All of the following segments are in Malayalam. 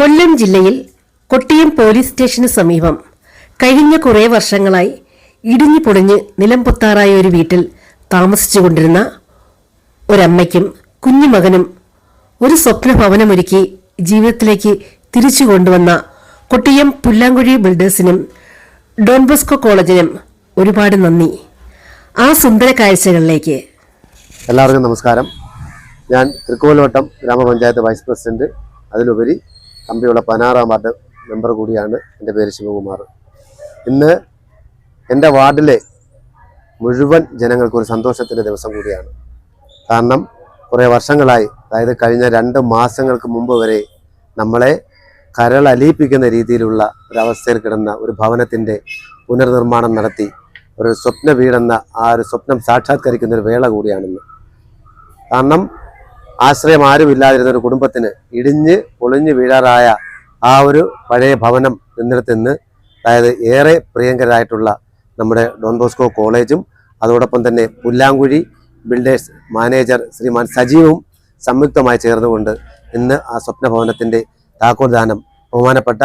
കൊല്ലം ജില്ലയിൽ കൊട്ടിയം പോലീസ് സ്റ്റേഷന് സമീപം കഴിഞ്ഞ കുറേ വർഷങ്ങളായി ഇടിഞ്ഞു പൊളിഞ്ഞ് നിലം പൊത്താറായ ഒരു വീട്ടിൽ താമസിച്ചുകൊണ്ടിരുന്ന ഒരമ്മയ്ക്കും കുഞ്ഞുമകനും ഒരു സ്വപ്ന ഭവനമൊരുക്കി ജീവിതത്തിലേക്ക് തിരിച്ചു കൊണ്ടുവന്ന കൊട്ടിയം പുല്ലാങ്കുഴി ബിൽഡേഴ്സിനും ഡോൺബോസ്കോ കോളേജിനും ഒരുപാട് നന്ദി. ആ സുന്ദര കാഴ്ചകളിലേക്ക്. എല്ലാവർക്കും നമസ്കാരം. ഞാൻ തൃക്കോലോട്ടം ഗ്രാമപഞ്ചായത്ത് വൈസ് പ്രസിഡന്റ് അതിലുപരി കമ്പിയുള്ള പതിനാറാം വാർഡ് മെമ്പർ കൂടിയാണ് എന്റെ പേര് ശിവകുമാർ. ഇന്ന് എന്റെ വാർഡിലെ മുഴുവൻ ജനങ്ങൾക്കൊരു സന്തോഷത്തിന്റെ ദിവസം കൂടിയാണ്. കാരണം കുറേ വർഷങ്ങളായി അതായത് കഴിഞ്ഞ രണ്ട് മാസങ്ങൾക്ക് മുമ്പ് വരെ നമ്മളെ കരളലിയിപ്പിക്കുന്ന രീതിയിലുള്ള ഒരവസ്ഥയിൽ കിടന്ന ഒരു ഭവനത്തിന്റെ പുനർനിർമ്മാണം നടത്തി ഒരു സ്വപ്ന വീടെന്ന ആ ഒരു സ്വപ്നം സാക്ഷാത്കരിക്കുന്ന ഒരു വേള കൂടിയാണെന്ന്. കാരണം ആശ്രയം ആരുമില്ലാതിരുന്ന ഒരു കുടുംബത്തിന് ഇടിഞ്ഞ് പൊളിഞ്ഞ് വീഴാറായ ആ ഒരു പഴയ ഭവനം നിന്നിടത്തുനിന്ന് അതായത് ഏറെ പ്രിയങ്കരായിട്ടുള്ള നമ്മുടെ ഡോൺ ബോസ്കോ കോളേജും അതോടൊപ്പം തന്നെ പുല്ലാങ്കുഴി ബിൽഡേഴ്സ് മാനേജർ ശ്രീമാൻ സജീവും സംയുക്തമായി ചേർന്നുകൊണ്ട് ഇന്ന് ആ സ്വപ്ന ഭവനത്തിന്റെ താക്കോൽദാനം ബഹുമാനപ്പെട്ട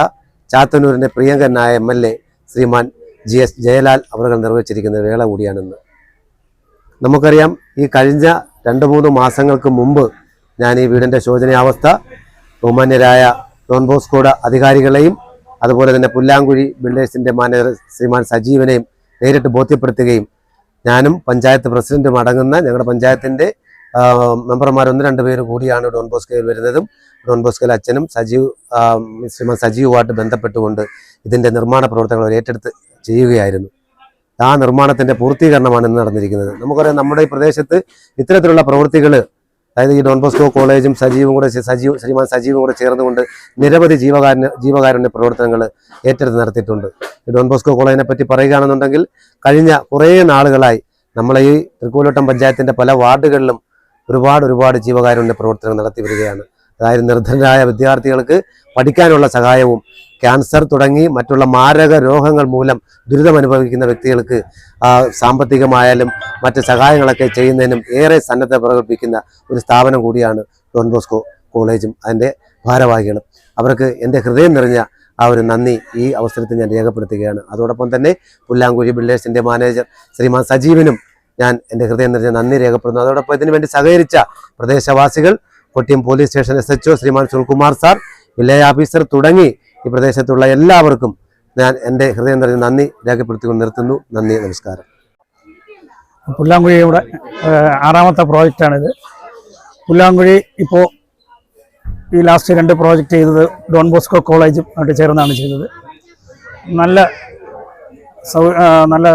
ചാത്തന്നൂരിന്റെ പ്രിയങ്കരനായ M L A Shriman G S Jayalal അവർ നിർവഹിച്ചിരിക്കുന്ന വേള കൂടിയാണിന്ന്. നമുക്കറിയാം ഈ കഴിഞ്ഞ രണ്ട് മൂന്ന് മാസങ്ങൾക്ക് മുമ്പ് ഞാൻ ഈ വീടിന്റെ ശോചനീയാവസ്ഥ ബഹുമാന്യരായ ഡോൺ ബോസ്കോട് അധികാരികളെയും അതുപോലെ തന്നെ പുല്ലാങ്കുഴി ബിൽഡേഴ്സിന്റെ മാനേജർ ശ്രീമാൻ സജീവനെയും നേരിട്ട് ബോധ്യപ്പെടുത്തുകയും ഞാനും പഞ്ചായത്ത് പ്രസിഡന്റും അടങ്ങുന്ന ഞങ്ങളുടെ പഞ്ചായത്തിന്റെ മെമ്പർമാർ ഒന്ന് രണ്ട് പേര് കൂടിയാണ് ഡോൺ ബോസ്കോയിൽ വരുന്നതും. ഡോൺ ബോസ്കയിൽ അച്ഛനും സജീവ് ശ്രീമാൻ സജീവുമായിട്ട് ബന്ധപ്പെട്ടുകൊണ്ട് ഇതിന്റെ നിർമ്മാണ പ്രവർത്തനങ്ങൾ ഏറ്റെടുത്ത് ചെയ്യുകയായിരുന്നു. ആ നിർമ്മാണത്തിന്റെ പൂർത്തീകരണമാണ് ഇന്ന് നടന്നിരിക്കുന്നത്. നമുക്കറിയാം നമ്മുടെ ഈ പ്രദേശത്ത് ഇത്തരത്തിലുള്ള പ്രവൃത്തികൾ അതായത് ഈ ഡോൺ ബോസ്കോ കോളേജും സജീവും കൂടെ സജീവ് ശ്രീമാൻ സജീവും കൂടെ ചേർന്നുകൊണ്ട് നിരവധി ജീവകാരുണ്യ ജീവകാരുണ്യ പ്രവർത്തനങ്ങൾ ഏറ്റെടുത്ത് നടത്തിയിട്ടുണ്ട്. ഈ ഡോൺ ബോസ്കോ കോളേജിനെ പറ്റി പറയുകയാണെന്നുണ്ടെങ്കിൽ കഴിഞ്ഞ കുറേ നാളുകളായി നമ്മളെ ഈ തൃക്കോലോട്ടം പഞ്ചായത്തിന്റെ പല വാർഡുകളിലും ഒരുപാട് ഒരുപാട് ജീവകാരുണ്യ പ്രവർത്തനങ്ങൾ നടത്തി വരികയാണ്. അതായത് നിർധനരായ വിദ്യാർത്ഥികൾക്ക് പഠിക്കാനുള്ള സഹായവും ക്യാൻസർ തുടങ്ങി മറ്റുള്ള മാരക രോഗങ്ങൾ മൂലം ദുരിതമനുഭവിക്കുന്ന വ്യക്തികൾക്ക് സാമ്പത്തികമായാലും മറ്റ് സഹായങ്ങളൊക്കെ ചെയ്യുന്നതിനും ഏറെ സന്നദ്ധ പ്രകടിപ്പിക്കുന്ന ഒരു സ്ഥാപനം കൂടിയാണ് ഡോൺ ബോസ്കോ കോളേജും. അതിന്റെ ഭാരവാഹികളും. അവർക്ക് എന്റെ ഹൃദയം നിറഞ്ഞ ആ ഒരു നന്ദി ഈ അവസരത്തിൽ ഞാൻ രേഖപ്പെടുത്തുകയാണ്. അതോടൊപ്പം തന്നെ പുല്ലാങ്കുഴി ബിൽഡേഴ്സിന്റെ മാനേജർ ശ്രീമാൻ സജീവനും ഞാൻ എന്റെ ഹൃദയം നിറഞ്ഞ നന്ദി രേഖപ്പെടുന്നു അതോടൊപ്പം ഇതിനു വേണ്ടി സഹകരിച്ച പ്രദേശവാസികൾ Kottiyam police station S H Shriman Sulkumar sir village officer തുടങ്ങി ഈ പ്രദേശത്തുള്ള എല്ലാവർക്കും ഞാൻ എന്റെ ഹൃദയം നിറഞ്ഞ നന്ദി രേഖപ്പെടുത്തിക്കൊണ്ട് നിർത്തുന്നു. നന്ദി നമസ്കാരം. പുല്ലാങ്കുഴിയുടെ ആറാമത്തെ പ്രോജക്റ്റാണിത്. പുല്ലാങ്കുഴി ഇപ്പോൾ ഈ ലാസ്റ്റ് രണ്ട് പ്രോജക്റ്റ് ചെയ്തത് ഡോൺ ബോസ്കോ കോളേജും ആയിട്ട് ചേർന്നാണ് ചെയ്തത്. നല്ല സൗ നല്ല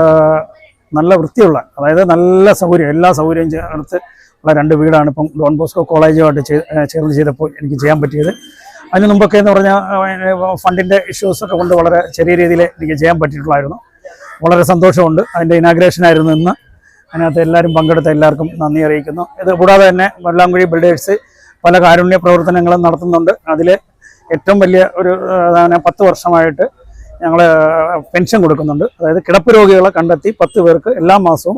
നല്ല വൃത്തിയുള്ള അതായത് നല്ല സൗകര്യം എല്ലാ സൗകര്യവും ചേർത്ത് ഉള്ള രണ്ട് വീടാണ് ഇപ്പം ഡോൺ ബോസ്കോ കോളേജുമായിട്ട് ചേർന്ന് ചെയ്തപ്പോൾ എനിക്ക് ചെയ്യാൻ പറ്റിയത്. അതിന് മുമ്പൊക്കെ എന്ന് പറഞ്ഞാൽ ഫണ്ടിന്റെ ഇഷ്യൂസൊക്കെ കൊണ്ട് വളരെ ചെറിയ രീതിയിൽ എനിക്ക് ചെയ്യാൻ പറ്റിയിട്ടുള്ളായിരുന്നു. വളരെ സന്തോഷമുണ്ട്. അതിന്റെ ഇനാഗ്രേഷൻ ആയിരുന്നു ഇന്ന്. അതിനകത്ത് എല്ലാവരും പങ്കെടുത്ത എല്ലാവർക്കും നന്ദി അറിയിക്കുന്നു. ഇത് കൂടാതെ തന്നെ വെള്ളാങ്കുഴി ബിൽഡേഴ്സ് പല കാരുണ്യ പ്രവർത്തനങ്ങളും നടത്തുന്നുണ്ട്. അതിൽ ഏറ്റവും വലിയ ഒരു പത്ത് വർഷമായിട്ട് ഞങ്ങൾ പെൻഷൻ കൊടുക്കുന്നുണ്ട്. അതായത് കിടപ്പ് രോഗികളെ കണ്ടെത്തി പത്ത് പേർക്ക് എല്ലാ മാസവും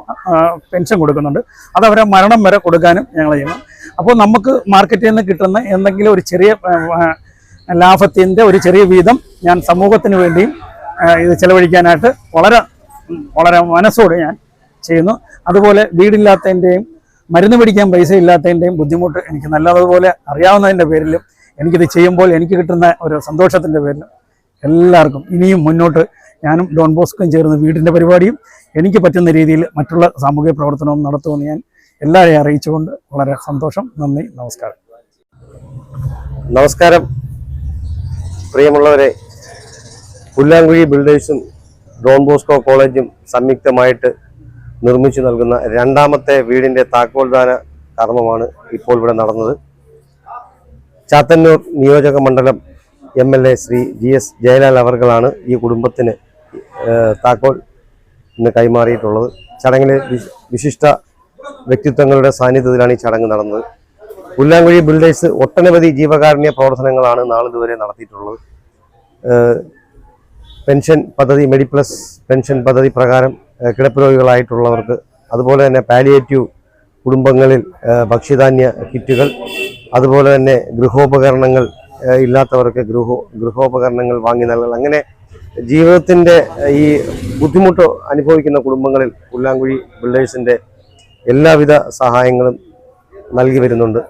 പെൻഷൻ കൊടുക്കുന്നുണ്ട്. അത് അവരെ മരണം വരെ കൊടുക്കാനും ഞങ്ങൾ ചെയ്യണം അപ്പോൾ നമുക്ക് മാർക്കറ്റിൽ നിന്ന് കിട്ടുന്ന എന്തെങ്കിലും ഒരു ചെറിയ ലാഭത്തിന്റെ ഒരു ചെറിയ വീതം ഞാൻ സമൂഹത്തിന് വേണ്ടിയും ഇത് ചെലവഴിക്കാനായിട്ട് വളരെ വളരെ മനസ്സോടെ ഞാൻ ചെയ്യുന്നു. അതുപോലെ വീടില്ലാത്തതിന്റെയും മരുന്ന് പിടിക്കാൻ പൈസ ഇല്ലാത്തതിന്റെയും ബുദ്ധിമുട്ട് എനിക്ക് നല്ലതുപോലെ അറിയാവുന്നതിന്റെ പേരിലും എനിക്കിത് ചെയ്യുമ്പോൾ എനിക്ക് കിട്ടുന്ന ഒരു സന്തോഷത്തിന്റെ പേരിലും എല്ലാവർക്കും ഇനിയും മുന്നോട്ട് ഞാനും ഡോൺ ബോസ്ക്കും ചേർന്ന് വീടിന്റെ പരിപാടിയും എനിക്ക് പറ്റുന്ന രീതിയിൽ മറ്റുള്ള സാമൂഹിക പ്രവർത്തനവും നടത്തുമെന്ന് ഞാൻ എല്ലാവരെയും അറിയിച്ചുകൊണ്ട് വളരെ സന്തോഷം. നന്ദി. നമസ്കാരം. നമസ്കാരം. പ്രിയമുള്ളവരെ പുല്ലാങ്കുഴി ബിൽഡേഴ്സും ഡോൺ ബോസ്കോ കോളേജും സംയുക്തമായിട്ട് നിർമ്മിച്ചു നൽകുന്ന രണ്ടാമത്തെ വീടിന്റെ താക്കോൽദാന കർമ്മമാണ് ഇപ്പോൾ ഇവിടെ നടന്നത്. ചാത്തന്നൂർ നിയോജക മണ്ഡലം M L A Shri G S Jayalal അവർകളാണ് ഈ കുടുംബത്തിന് താക്കോൽ ഇന്ന് കൈമാറിയിട്ടുള്ളത്. ചടങ്ങിലെ വിശിഷ്ട വ്യക്തിത്വങ്ങളുടെ സാന്നിധ്യത്തിലാണ് ഈ ചടങ്ങ് നടന്നത്. പുല്ലാങ്കുഴി ബിൽഡേഴ്സ് ഒട്ടനവധി ജീവകാരുണ്യ പ്രവർത്തനങ്ങളാണ് നാളിതുവരെ നടത്തിയിട്ടുള്ളത്. പെൻഷൻ പദ്ധതി മെഡിപ്ലസ് പെൻഷൻ പദ്ധതി പ്രകാരം കിടപ്പ് രോഗികളായിട്ടുള്ളവർക്ക് അതുപോലെ തന്നെ പാലിയേറ്റീവ് കുടുംബങ്ങളിൽ ഭക്ഷ്യധാന്യ കിറ്റുകൾ അതുപോലെ തന്നെ ഗൃഹോപകരണങ്ങൾ ഇല്ലാത്തവർക്ക് ഗൃഹോ ഗൃഹോപകരണങ്ങൾ വാങ്ങി നൽകൽ അങ്ങനെ ജീവിതത്തിന്റെ ഈ ബുദ്ധിമുട്ട് അനുഭവിക്കുന്ന കുടുംബങ്ങളിൽ പുല്ലാങ്കുഴി ബിൽഡേഴ്സിന്റെ എല്ലാവിധ സഹായങ്ങളും നൽകി വരുന്നുണ്ട്.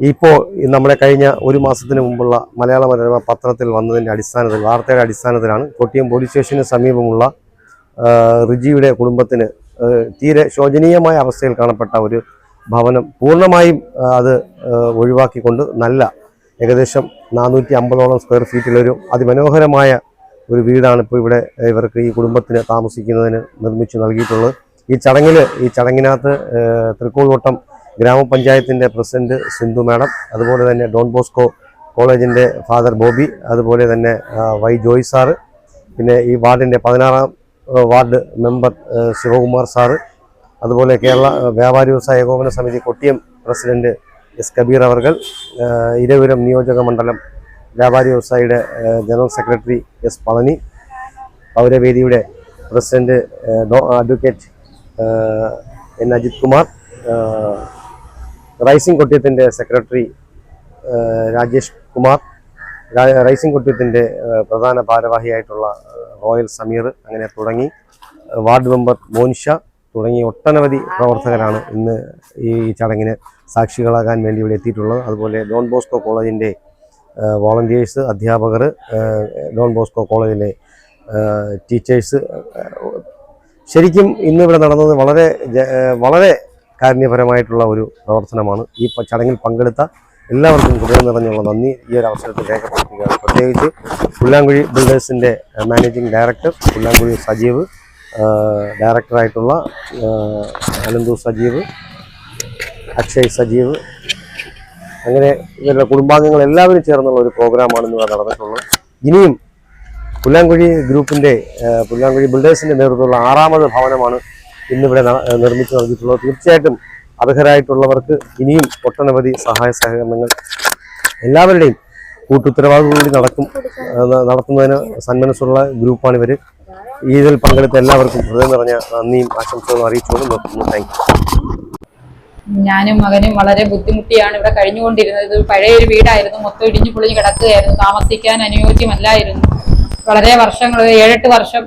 ഇപ്പോൾ നമ്മളെ കഴിഞ്ഞ ഒരു മാസത്തിന് മുമ്പുള്ള മലയാള മനോരമ പത്രത്തിൽ വന്നതിന്റെ അടിസ്ഥാനത്തിൽ വാർത്തയുടെ അടിസ്ഥാനത്തിലാണ് കൊട്ടിയം പോലീസ് സ്റ്റേഷന് സമീപമുള്ള റിജിയുടെ കുടുംബത്തിന് തീരെ ശോചനീയമായ അവസ്ഥയിൽ കാണപ്പെട്ട ഒരു ഭവനം പൂർണമായും അത് ഒഴിവാക്കിക്കൊണ്ട് നല്ല ഏകദേശം നാനൂറ്റി അമ്പതോളം സ്ക്വയർ ഫീറ്റിലൊരു അതിമനോഹരമായ ഒരു വീടാണ് ഇപ്പോൾ ഇവിടെ ഇവർക്ക് ഈ കുടുംബത്തിന് താമസിക്കുന്നതിന് നിർമ്മിച്ചു നൽകിയിട്ടുള്ളത്. ഈ ചടങ്ങിൽ ഈ ചടങ്ങിനകത്ത് തൃക്കോൾവട്ടം ഗ്രാമപഞ്ചായത്തിന്റെ പ്രസിഡന്റ് സിന്ധു മാഡം അതുപോലെ തന്നെ ഡോൺ ബോസ്കോ കോളേജിന്റെ ഫാദർ ബോബി അതുപോലെ തന്നെ വൈ ജോയ് സാറ് പിന്നെ ഈ വാർഡിന്റെ പതിനാറാം വാർഡ് മെമ്പർ ശിവകുമാർ സാറ് അതുപോലെ കേരള വ്യാപാരി വ്യവസായ ഏകോപന സമിതി കൊട്ടിയം പ്രസിഡന്റ് എസ് കബീർ അവർകൾ ആ, ഇരവിപുരം നിയോജക മണ്ഡലം വ്യാപാരി വ്യവസായിയുടെ general secretary S Palani പൗരവേദിയുടെ president advocate N Ajith Kumar rising കൊട്ടിയത്തിന്റെ secretary Rajesh Kumar rising കൊട്ടിയത്തിന്റെ പ്രധാന ഭാരവാഹിയായിട്ടുള്ള റോയൽ സമീർ അങ്ങനെ തുടങ്ങി വാർഡ് മെമ്പർ മോനിഷ തുടങ്ങി ഒട്ടനവധി പ്രവർത്തകരാണ് ഇന്ന് ഈ ചടങ്ങിന് സാക്ഷികളാകാൻ വേണ്ടി ഇവിടെ എത്തിയിട്ടുള്ളത്. അതുപോലെ ഡോൺ ബോസ്കോ കോളേജിന്റെ വോളണ്ടിയേഴ്സ് അധ്യാപകർ ഡോൺ ബോസ്കോ കോളേജിലെ ടീച്ചേഴ്സ് ശരിക്കും ഇന്ന് ഇവിടെ നടന്നത് വളരെ വളരെ കാരുണ്യപരമായിട്ടുള്ള ഒരു പ്രവർത്തനമാണ്. ഈ ചടങ്ങിൽ പങ്കെടുത്ത എല്ലാവർക്കും ഹൃദയം നിറഞ്ഞുള്ള നന്ദി. ഈ ഒരു അവസരത്തിൽ രേഖപ്പെടുത്തുകയാണ്. പ്രത്യേകിച്ച് പുല്ലാങ്കുഴി ബിൽഡേഴ്സിന്റെ മാനേജിംഗ് ഡയറക്ടർ പുല്ലാങ്കുഴി സജീവ് ഡയറക്ടറായിട്ടുള്ള അനന്തു സജീവ് അക്ഷയ് സജീവ്. അങ്ങനെ ഇവരുടെ കുടുംബാംഗങ്ങൾ എല്ലാവരും ചേർന്നുള്ള ഒരു പ്രോഗ്രാമാണ് ഇന്ന് നടന്നിട്ടുള്ളത്. ഇനിയും പുല്ലാങ്കുഴി ഗ്രൂപ്പിന്റെ പുല്ലാങ്കുഴി ബിൽഡേഴ്സിന്റെ നേതൃത്വത്തിലുള്ള ആറാമത് ഭവനമാണ് ഇന്നിവിടെ നിർമ്മിച്ചു നൽകിയിട്ടുള്ളത്. തീർച്ചയായിട്ടും അർഹരായിട്ടുള്ളവർക്ക് ഇനിയും ഒട്ടനവധി സഹായ സഹകരണങ്ങൾ എല്ലാവരുടെയും കൂടി നടക്കും നടത്തുന്നതിന് സന്മനസ്സുള്ള ഗ്രൂപ്പാണ് ഇവർ ഇതിൽ പങ്കെടുത്ത എല്ലാവർക്കും ഹൃദയം നിറഞ്ഞ നന്ദിയും ആശംസകളും അറിയിച്ചുകൊണ്ട് നിർത്തുന്നു താങ്ക് ഞാനും മകനും വളരെ ബുദ്ധിമുട്ടിയാണ് ഇവിടെ കഴിഞ്ഞുകൊണ്ടിരുന്നത്. ഇത് പഴയൊരു വീടായിരുന്നു. മൊത്തം ഇടിഞ്ഞു പൊളിഞ്ഞ് കിടക്കുകയായിരുന്നു. താമസിക്കാൻ അനുയോജ്യമല്ലായിരുന്നു. വളരെ വർഷങ്ങൾ ഏഴെട്ട് വർഷം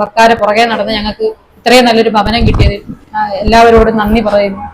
സർക്കാർ പുറകെ നടന്ന് ഞങ്ങൾക്ക് ഇത്രയും നല്ലൊരു ഭവനം കിട്ടിയത്. എല്ലാവരോടും നന്ദി പറയുന്നു.